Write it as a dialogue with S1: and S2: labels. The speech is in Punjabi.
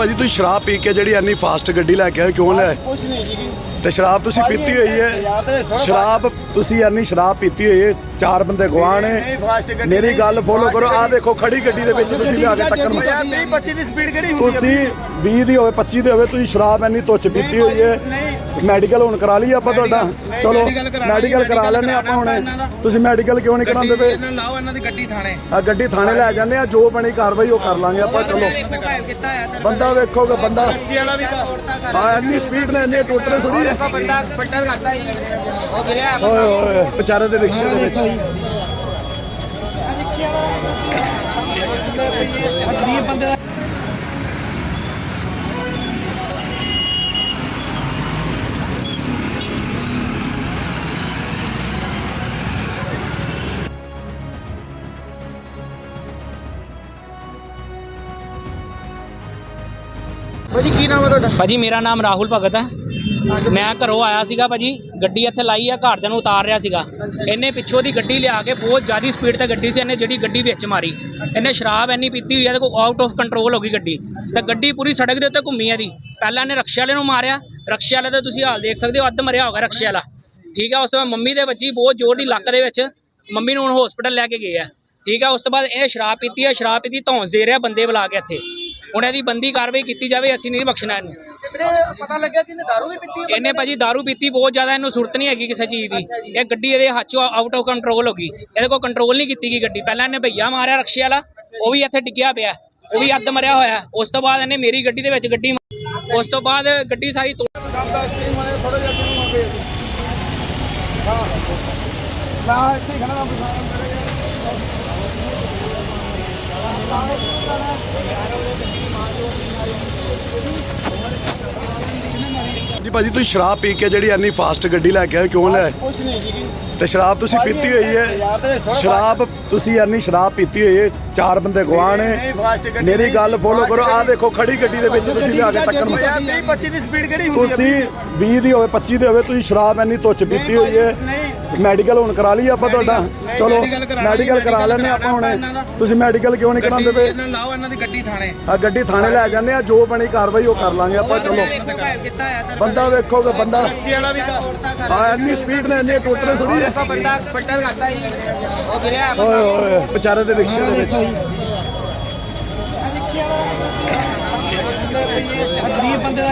S1: ਭਾਜੀ ਤੁਸੀਂ ਸ਼ਰਾਬ ਪੀ ਕੇ ਜਿਹੜੀ ਇੰਨੀ ਫਾਸਟ ਗੱਡੀ ਲੈ ਕੇ ਆਏ ਕਿਉਂ ਲੈ?
S2: ਕੁਛ ਨਹੀਂ ਜੀ।
S1: ਤੇ ਸ਼ਰਾਬ ਤੁਸੀਂ ਪੀਤੀ ਹੋਈ ਹੈ?
S2: ਥੋੜ੍ਹਾ
S1: ਸ਼ਰਾਬ ਤੁਸੀਂ ਇੰਨੀ ਸ਼ਰਾਬ ਪੀਤੀ ਹੋਈ ਹੈ ਚਾਰ ਬੰਦੇ ਗਵਾਹ
S2: ਨਹੀਂ,
S1: ਨੇ।
S2: fast ਗੱਡੀ
S1: ਮੇਰੀ
S2: ਨਹੀਂ,
S1: ਗੱਲ ਫੋਲੋ
S2: fast
S1: ਕਰੋ ਆਹ
S2: ਗੱਡੀ।
S1: ਦੇਖੋ ਖੜੀ ਗੱਡੀ ਦੇ ਵਿੱਚ ਤੁਸੀਂ ਲਿਆ ਕੇ ਟੱਕਰ ਮਾਰ
S2: ਯਾਰ 20 25 ਦੀ ਸਪੀਡ ਕਿਹੜੀ ਹੁੰਦੀ
S1: ਤੁਸੀਂ 20 ਦੀ ਹੋਵੇ 25 ਦੀ ਹੋਵੇ ਤੁਸੀਂ ਸ਼ਰਾਬ ਇੰਨੀ ਤੁੱਛ ਪੀਤੀ ਹੋਈ ਹੈ।
S2: ਨਹੀਂ।
S1: ਮੈਡੀਕਲ ਹੁਣ ਕਰਾ ਲਈ ਆਪਾਂ ਤੁਹਾਡਾ ਚਲੋ ਮੈਡੀਕਲ ਕਰਾ ਲੈਣੇ ਆਪਾਂ ਹੁਣ। ਤੁਸੀਂ ਮੈਡੀਕਲ ਕਿਉਂ ਨਹੀਂ ਕਰਾਉਂਦੇ ਪਏ
S2: ਇਹਨਾਂ ਲਾਓ ਇਹਨਾਂ ਦੀ ਗੱਡੀ ਥਾਣੇ
S1: ਆ ਗੱਡੀ ਥਾਣੇ ਲੈ ਜਾਂਦੇ ਆ ਜੋ ਬਣੀ ਕਾਰਵਾਈ ਉਹ ਕਰ ਲਾਂਗੇ ਆਪਾਂ ਚਲੋ ਬੰਦਾ ਵੇਖੋਗੇ ਬੰਦਾ
S2: ਵਾਲਾ ਵੀ ਤਾਂ
S1: ਆ ਇੰਨੀ ਸਪੀਡ ਨੇ ਇੰਨੇ ਟੋਟਲੇ ਥੋੜੀ ਹੈ
S2: ਬੰਦਾ ਫਿਲਟਰ ਕਰਦਾ ਹੀ ਉਹ ਗਿਰਿਆ
S1: ਓਏ ਓਏ ਵਿਚਾਰੇ ਦੇ ਰਿਕਸ਼ੇ ਦੇ ਵਿੱਚ
S2: ਭਾਜੀ ਕੀ ਨਾਮ ਹੈ ਤੁਹਾਡਾ?
S3: ਭਾਜੀ ਮੇਰਾ ਨਾਮ ਰਾਹੁਲ ਭਗਤ ਹੈ। ਮੈਂ ਘਰੋਂ ਆਇਆ ਸੀਗਾ ਭਾਜੀ ਗੱਡੀ ਇੱਥੇ ਲਾਈ ਆ ਘਰਦਿਆਂ ਨੂੰ ਉਤਾਰ ਰਿਹਾ ਸੀਗਾ। ਇਹਨੇ ਪਿੱਛੋਂ ਦੀ ਗੱਡੀ ਲਿਆ ਕੇ ਬਹੁਤ ਜ਼ਿਆਦਾ ਸਪੀਡ ਤੇ ਗੱਡੀ ਸੀ ਇਹਨੇ ਜਿਹੜੀ ਗੱਡੀ ਵਿੱਚ ਮਾਰੀ। ਇਹਨੇ ਸ਼ਰਾਬ ਇੰਨੀ ਪੀਤੀ ਹੋਈ ਹੈ ਦੇਖੋ ਆਊਟ ਆਫ ਕੰਟਰੋਲ ਹੋ ਗਈ ਗੱਡੀ। ਤੇ ਗੱਡੀ ਪੂਰੀ ਸੜਕ ਦੇ ਉੱਤੇ ਘੁੰਮੀ ਆ ਦੀ ਪਹਿਲਾਂ ਇਹਨੇ ਰਕਸ਼ੇ ਵਾਲੇ ਨੂੰ ਮਾਰਿਆ। ਰਕਸ਼ੇ ਵਾਲੇ ਦਾ ਤੁਸੀਂ ਹਾਲ ਦੇਖ ਸਕਦੇ ਹੋ ਅੱਧ ਮਰਿਆ ਹੋਗਾ ਰਕਸ਼ੇ ਵਾਲਾ। ਠੀਕ ਹੈ ਉਸ ਤੋਂ ਬਾਅਦ ਮੰਮੀ ਦੇ ਵੱਜੀ ਬਹੁਤ ਜ਼ੋਰ ਦੀ ਲੱਕ ਦੇ ਵਿੱਚ ਮੰਮੀ ਨੂੰ ਹੁਣ ਹਸਪੀਟਲ ਲੈ ਕੇ ਗਏ ਆ। ਠੀਕ ਹੈ ਉਸ ਤੋਂ ਬਾਅਦ ਇਹਨੇ ਸ਼ਰਾਬ ਪੀਤੀ ਹੈ ਸ਼ਰਾਬ ਪੀਤੀ ਧੌਂਸ ਦੇ ਰਿਹਾ ਬੰਦੇ ਬੁਲਾ ਕੇ ਇੱਥੇ। ਹੁਣ ਇਹਦੀ ਬੰਦੀ ਕਾਰਵਾਈ ਕੀਤੀ ਜਾਵੇ ਅਸੀਂ ਨਹੀਂ ਬਖਸ਼ਣਾ ਇਹਨੂੰ।
S2: ਪਤਾ ਲੱਗਿਆ ਕਿ ਇਹਨੇ ਦਾਰੂ ਵੀ ਪੀਤੀ
S3: ਇਹਨੇ ਭਾਜੀ दारू ਪੀਤੀ ਬਹੁਤ ਜ਼ਿਆਦਾ ਇਹਨੂੰ ਸੁਰਤ ਨਹੀਂ ਹੈਗੀ ਕਿਸੇ ਚੀਜ਼ ਦੀ। ਇਹ ਗੱਡੀ ਇਹਦੇ ਹੱਥ ਚੋਂ ਆਊਟ ਆਫ ਕੰਟਰੋਲ ਹੋ ਗਈ। ਇਹਦੇ ਕੋਲ ਕੰਟਰੋਲ ਨਹੀਂ ਕੀਤੀ ਗਈ ਗੱਡੀ। ਪਹਿਲਾਂ ਇਹਨੇ ਭਈਆ ਮਾਰਿਆ ਰਕਸ਼ੇ ਵਾਲਾ ਉਹ ਵੀ ਇੱਥੇ ਟਿਕਿਆ ਪਿਆ। ਉਹ ਵੀ ਅੱਧ ਮਰਿਆ ਹੋਇਆ। ਉਸ ਤੋਂ ਬਾਅਦ ਇਹਨੇ ਮੇਰੀ ਗੱਡੀ ਦੇ ਵਿੱਚ ਗੱਡੀ। ਉਸ ਤੋਂ ਬਾਅਦ ਗੱਡੀ ਸਾਰੀ ਤੋੜ
S2: ਥੋੜਾ ਜਿਹਾ ਸ਼ੁਰੂ ਹੋ। ਗਏ ਹਾਂ ਮੈਂ ਇੱਥੇ
S1: ਜੀ ਭਾਜੀ ਤੁਸੀਂ ਸ਼ਰਾਬ ਪੀ ਕੇ ਜਿਹੜੀ ਇੰਨੀ ਫਾਸਟ ਗੱਡੀ ਲੈ ਕੇ ਆਏ ਕਿਉਂ ਲੈ?
S2: ਕੁਛ ਨਹੀਂ ਜੀ
S1: ਤੇ ਸ਼ਰਾਬ ਤੁਸੀਂ ਪੀਤੀ ਹੋਈ ਹੈ? ਸ਼ਰਾਬ ਤੁਸੀਂ ਇੰਨੀ ਸ਼ਰਾਬ ਪੀਤੀ ਹੋਈ ਹੈ ਚਾਰ ਬੰਦੇ ਗਵਾਹ ਨੇ। ਮੇਰੀ ਗੱਲ ਫੋਲੋ ਕਰੋ ਆਹ। ਦੇਖੋ ਖੜੀ ਗੱਡੀ ਦੇ ਵਿੱਚ ਤੁਸੀਂ ਲਿਆ ਕੇ ਟੱਕਰ ਮਾਰ।
S2: ਯਾਰ 20 25 ਦੀ ਸਪੀਡ ਕਿਹੜੀ ਹੁੰਦੀ
S1: ਤੁਸੀਂ 20 ਦੀ ਹੋਵੇ 25 ਦੀ ਹੋਵੇ ਤੁਸੀਂ ਸ਼ਰਾਬ ਇੰਨੀ ਤੁੱਛ ਪੀਤੀ ਹੋਈ ਹੈ। ਮੈਡੀਕਲ ਹੁਣ ਕਰਾ ਲਈ ਆਪਾਂ ਤੁਹਾਡਾ ਚਲੋ ਮੈਡੀਕਲ ਕਰਾ ਲੈਣੇ ਆਪਾਂ ਹੁਣ। ਤੁਸੀਂ ਮੈਡੀਕਲ ਕਿਉਂ ਨਹੀਂ ਕਰਾਉਂਦੇ ਪਏ
S2: ਇਹਨਾਂ ਲਾਓ ਇਹਨਾਂ ਦੀ ਗੱਡੀ ਥਾਣੇ
S1: ਆ ਗੱਡੀ ਥਾਣੇ ਲੈ ਜਾਂਦੇ ਆ ਜੋ ਬਣੀ ਕਾਰਵਾਈ ਉਹ ਕਰ ਲਾਂਗੇ ਆਪਾਂ ਚਲੋ ਬੰਦਾ ਵੇਖੋਗੇ ਬੰਦਾ ਆ ਇੰਨੀ ਸਪੀਡ ਨੇ ਇੰਨੇ ਟੋਟਲੇ ਥੋੜੀ ਹੈ
S2: ਬੰਦਾ ਫਿਲਟਰ ਕਰਦਾ ਹੀ ਉਹ ਗਿਰਿਆ
S1: ਓਏ ਓਏ ਵਿਚਾਰੇ ਦੇ ਰਿਕਸ਼ੇ ਦੇ ਵਿੱਚ
S2: ਗਰੀਬ ਬੰਦੇ ਦਾ